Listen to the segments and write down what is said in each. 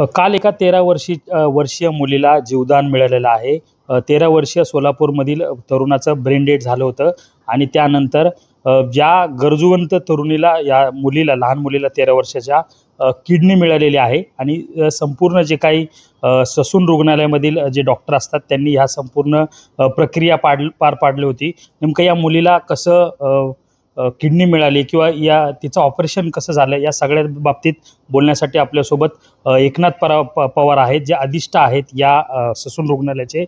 काल एका तेरा वर्षी वर्षीय मुलीला जीवदान मिळालेलं आहे. तेरा वर्षीय सोलापूरमधील तरुणाचं ब्रेनडेड झालं होतं आणि त्यानंतर ज्या गरजूवंत तरुणीला या मुलीला लहान मुलीला तेरा वर्षाच्या किडनी मिळालेली आहे आणि संपूर्ण जे काही ससून रुग्णालयामधील जे डॉक्टर असतात त्यांनी ह्या संपूर्ण प्रक्रिया पाड पार पाडली होती. नेमकं या मुलीला कसं किडनी मिळाली किंवा या तिचं ऑपरेशन कसं झालं या सगळ्या बाबतीत बोलण्यासाठी आपल्यासोबत एकनाथ परा प पवार आहेत जे अधिष्ठ आहेत या ससून रुग्णालयाचे.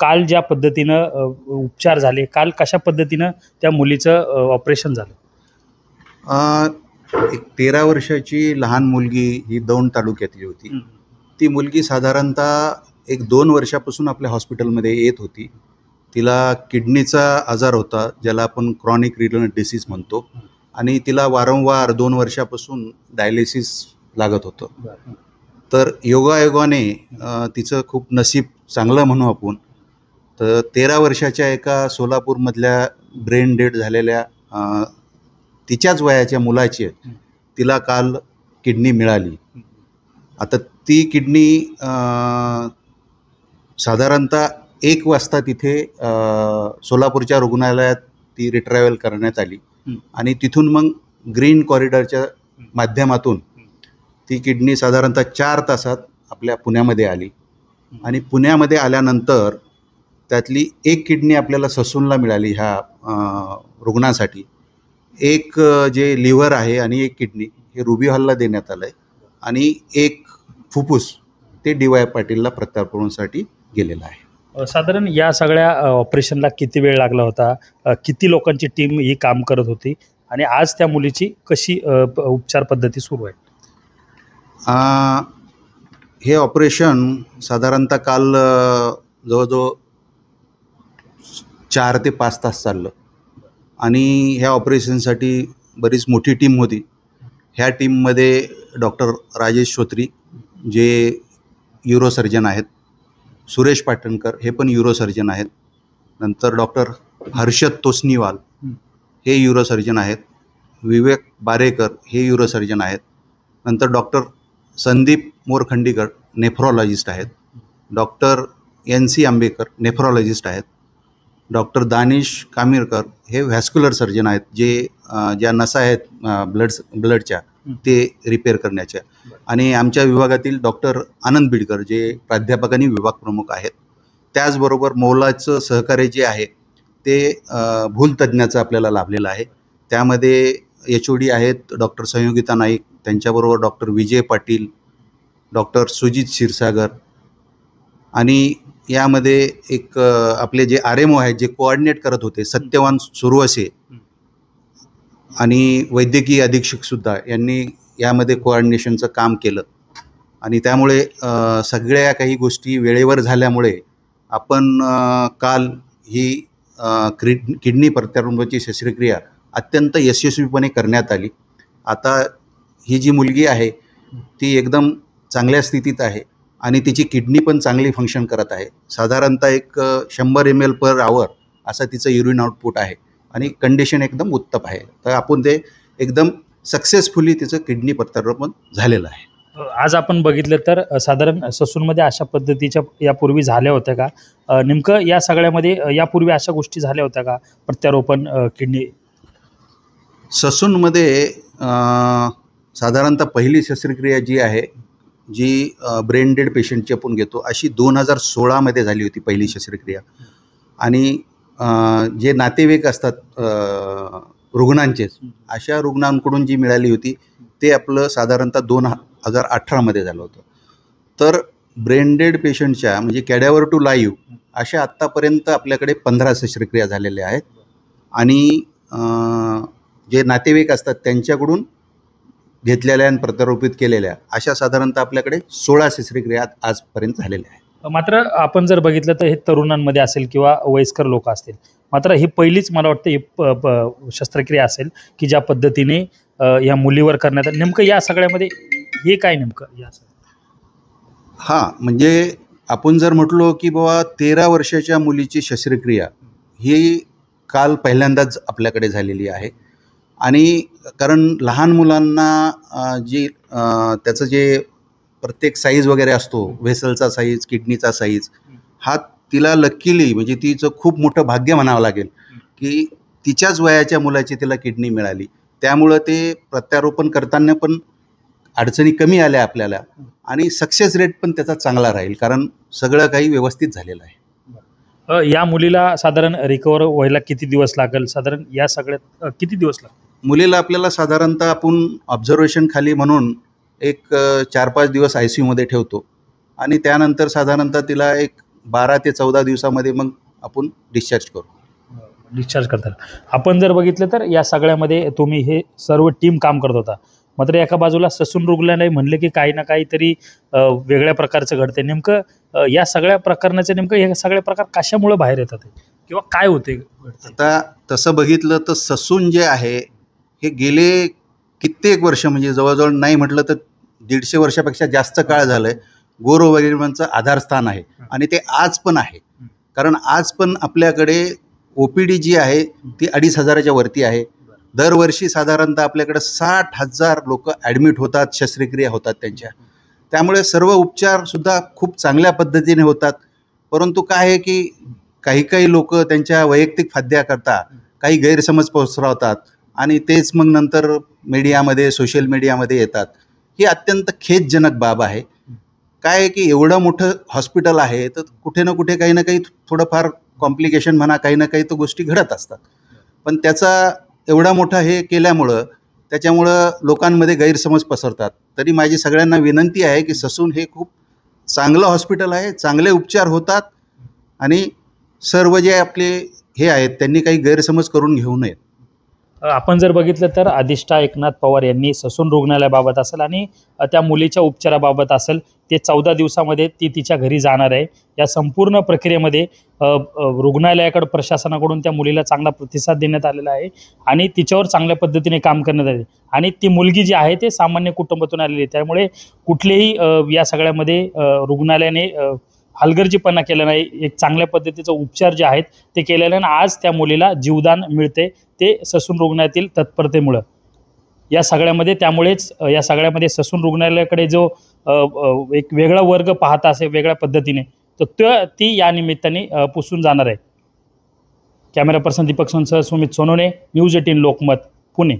काल ज्या पद्धतीनं उपचार झाले काल कशा पद्धतीनं त्या मुलीचं ऑपरेशन झालं? एक तेरा वर्षाची लहान मुलगी ही दौंड तालुक्यातली होती. ती मुलगी साधारणतः एक दोन वर्षापासून आपल्या हॉस्पिटलमध्ये येत होती. तिला किडनीचा आजार होता ज्याला आपण क्रॉनिक रिनल डिसीज म्हणतो. आणि तिला वारंवार दोन वर्षापासून डायलिसिस लागत होतं. तर योगायोगाने तिचं खूप नशीब चांगलं म्हणू आपण तर तेरा वर्षाच्या एका सोलापूरमधल्या ब्रेन डेड झालेल्या तिच्याच वयाच्या मुलाची तिला काल किडनी मिळाली. आता ती किडनी साधारणतः एक वाजता तिथे सोलापूरच्या रुग्णालयात ती रिट्रॅव्हल करण्यात आली. आणि तिथून मग ग्रीन कॉरिडॉरच्या माध्यमातून ती किडनी साधारणतः चार तासात आपल्या पुण्यामध्ये आली. आणि पुण्यामध्ये आल्यानंतर त्यातली एक किडनी आपल्याला ससूनला मिळाली ह्या रुग्णासाठी. एक जे लिव्हर आहे आणि एक किडनी हे रुबी हॉलला देण्यात आलं आहे आणि एक फुफ्फुस ते डी वाय पाटीलला प्रत्यार्पणासाठी गेलेलं आहे. साधारण या सगळ्या ऑपरेशनला किती वेळ लागला होता? किती लोकांची टीम ही काम करत होती? आणि आज त्या मुलीची कशी प- उपचार पद्धती सुरू आहे? हे ऑपरेशन साधारणतः काल जवळजवळ चार ते पाच तास चाललं. आणि ह्या ऑपरेशनसाठी बरीच मोठी टीम होती. ह्या टीममध्ये डॉक्टर राजेश श्रोत्री जे युरोसर्जन आहेत सुरेश पाटणकर हे पण युरोसर्जन आहेत. नंतर डॉक्टर हर्षद तोस्नीवाल हं. युरोसर्जन आहेत. विवेक बारेकर हे युरोसर्जन आहेत. नंतर डॉक्टर संदीप मोरखंडीकर नेफ्रॉलॉजिस्ट आहेत. Doctor N C Ambekar nephrologist आहेत. डॉक्टर दानिश कामीरकर हे व्हॅस्क्युलर सर्जन आहेत जे ज्या नसा आहेत ब्लड ब्लडच्या. ते रिपेअर करण्याच्या. आणि आमच्या विभागातील डॉक्टर आनंद बिडकर जे प्राध्यापक आणि विभाग प्रमुख आहेत त्याचबरोबर मौलाचं सहकार्य जे आहे ते अ, भूलतज्ञाचं आपल्याला लाभलेलं आहे. त्यामध्ये एच ओ डी आहेत डॉक्टर संयोगिता नाईक त्यांच्याबरोबर डॉक्टर विजय पाटील डॉक्टर सुजित क्षीरसागर आणि यामध्ये एक आपले जे आर एम ओ आहेत जे कोऑर्डिनेट करत होते सत्यवान सुरवसे आणि वैद्यकीय अधीक्षकसुद्धा यांनी यामध्ये कोऑर्डिनेशनचं काम केलं. आणि त्यामुळे सगळ्या काही गोष्टी वेळेवर झाल्यामुळे आपण काल ही अ, क्रि किडनी प्रत्यारोपणाची शस्त्रक्रिया अत्यंत यशस्वीपणे करण्यात आली. आता ही जी मुलगी आहे ती एकदम चांगल्या स्थितीत आहे आणि तिची किडनी पण चांगली फंक्शन करत आहे. साधारणतः एक शंभर एम एल पर आवर असा तिचं युरिन आउटपुट आहे. आणि कंडिशन एकदम उत्तम आहे. तर आपण ते एकदम सक्सेसफुली तिचं किडनी प्रत्यारोपण झालेलं आहे. आज आपण बघितलं तर साधारण ससूनमध्ये अशा पद्धतीच्या यापूर्वी झाल्या होत्या का? नेमकं या सगळ्यामध्ये यापूर्वी अशा गोष्टी झाल्या होत्या का? प्रत्यारोपण किडनी ससूनमध्ये साधारणतः पहिली शस्त्रक्रिया जी आहे जी ब्रेन डेड पेशंटची आपण घेतो अशी दोन हजार सोळामध्ये झाली होती पहिली शस्त्रक्रिया. आणि जे नातेवाईक असतात रुग्णांचेच अशा रुग्णांकडून जी मिळाली होती ते आपलं साधारणतः दोन हजार अठरामध्ये झालं होतं. तर ब्रेन डेड पेशंटच्या म्हणजे कॅड्यावर टू लाईव्ह अशा आत्तापर्यंत आपल्याकडे पंधरा शस्त्रक्रिया झालेल्या आहेत. आणि जे नातेवाईक असतात त्यांच्याकडून घेतलेल्या आणि प्रत्यारोपित केलेल्या अशा साधारणतः आपल्याकडे सोळा शस्त्रक्रिया आजपर्यंत झालेल्या आहेत. मात्र आपण जर बघितलं तर हे तरुणांमध्ये असेल किंवा वयस्कर लोक असतील मात्र ही पहिलीच मला वाटतं ही प- प- शस्त्रक्रिया असेल की ज्या पद्धतीने या मुलीवर करण्यात आली. नेमकं या सगळ्यामध्ये हे काय नेमकं या हां म्हणजे आपण जर म्हटलो की बाबा तेरा वर्षाच्या मुलीची शस्त्रक्रिया ही काल पहिल्यांदाच आपल्याकडे झालेली आहे आणि कारण लहान मुलांना जी त्याचं जे प्रत्येक साईज वगैरे असतो. व्हेसलचा साईज किडनीचा साईज हा तिला लकीली म्हणजे तिचं खूप मोठं भाग्य म्हणावं लागेल की तिच्याच वयाच्या मुलाची तिला किडनी मिळाली. त्यामुळं ते प्रत्यारोपण करताना पण अडचणी कमी आल्या आपल्याला आणि सक्सेस रेट पण त्याचा चांगला राहील कारण सगळं काही व्यवस्थित झालेलं आहे. या मुलीला साधारण रिकवर व्हायला किती दिवस लागेल? साधारण या सगळ्यात किती दिवस लागतील? मुलीला आपल्याला साधारणतः आपण ऑब्झर्वेशन खाली म्हणून एक चार पाच दिवस आय सी यूमध्ये ठेवतो. आणि त्यानंतर साधारणतः तिला एक बारा ते चौदा दिवसामध्ये मग आपण डिस्चार्ज करू. डिस्चार्ज करतात. आपण जर बघितलं तर या सगळ्यामध्ये तुम्ही हे सर्व टीम काम करत होता. मात्र एका बाजूला ससून रुग्णालय म्हणले की काही ना काहीतरी वेगळ्या प्रकारचं घडते नेमकं या सगळ्या प्रकरणाचे नेमकं हे सगळे प्रकार कशामुळे बाहेर येतात? किंवा काय होते आता तसं बघितलं तर ससून जे आहे हे गेले कित्येक वर्ष म्हणजे जवळजवळ नाही म्हटलं तर दीडशे वर्षापेक्षा जास्त काळ झालं आहे गोरवगिरीमांचं आधारस्थान आहे. आणि ते आज पण आहे. कारण आज पण आपल्याकडे ओ पी डी जी आहे ती अडीच हजाराच्या वरती आहे. दरवर्षी साधारणतः आपल्याकडे साठ हजार लोक ॲडमिट होतात शस्त्रक्रिया होतात त्यांच्या. त्यामुळे सर्व उपचारसुद्धा खूप चांगल्या पद्धतीने होतात. परंतु काय आहे की काही काही लोक त्यांच्या वैयक्तिक फाद्याकरता काही गैरसमज पसरवतात. आणि तेच मग नंतर मीडियामध्ये सोशल मीडियामध्ये येतात. ही अत्यंत खेदजनक बाब आहे. काय आहे की एवढं मोठं हॉस्पिटल आहे तर कुठे ना कुठे काही ना काही थोडंफार कॉम्प्लिकेशन म्हणा काही ना काही तर गोष्टी घडत असतात. पण त्याचा एवढा मोठा हे केल्यामुळं त्याच्यामुळं लोकांमध्ये गैरसमज पसरतात. तरी माझी सगळ्यांना विनंती आहे की ससून हे खूप चांगलं हॉस्पिटल आहे चांगले उपचार होतात आणि सर्व जे आपले हे आहेत त्यांनी काही गैरसमज करून घेऊ नयेत. आपण जर बघितलं तर अधिष्ठा एकनाथ पवार यांनी ससून रुग्णालयाबाबत असेल आणि त्या मुलीच्या उपचाराबाबत असेल ते चौदा दिवसामध्ये ती तिच्या घरी जाणार आहे. या संपूर्ण प्रक्रियेमध्ये रुग्णालयाकडं प्रशासनाकडून त्या मुलीला चांगला प्रतिसाद देण्यात आलेला आहे आणि तिच्यावर चांगल्या पद्धतीने काम करण्यात आले. आणि ती मुलगी जी आहे ते सामान्य कुटुंबातून आलेली आहे. त्यामुळे कुठलेही या सगळ्यामध्ये रुग्णालयाने हलगर्जीपणा केला नाही. एक चांगल्या पद्धतीचा उपचार जे आहेत ते केलेले आणि आज त्या मुलीला जीवदान मिळते. ते ससून रुग्णालयातील तत्परतेमुळं. या सगळ्यामध्ये त्यामुळेच या सगळ्यामध्ये ससून रुग्णालयाकडे जो एक वेगळा वर्ग पाहता असे वेगळ्या पद्धतीने तर तो ती या निमित्ताने पुसून जाणार आहे. कॅमेरा पर्सन दीपक सोनसह सुमित सोनोने न्यूज एटीन लोकमत पुणे.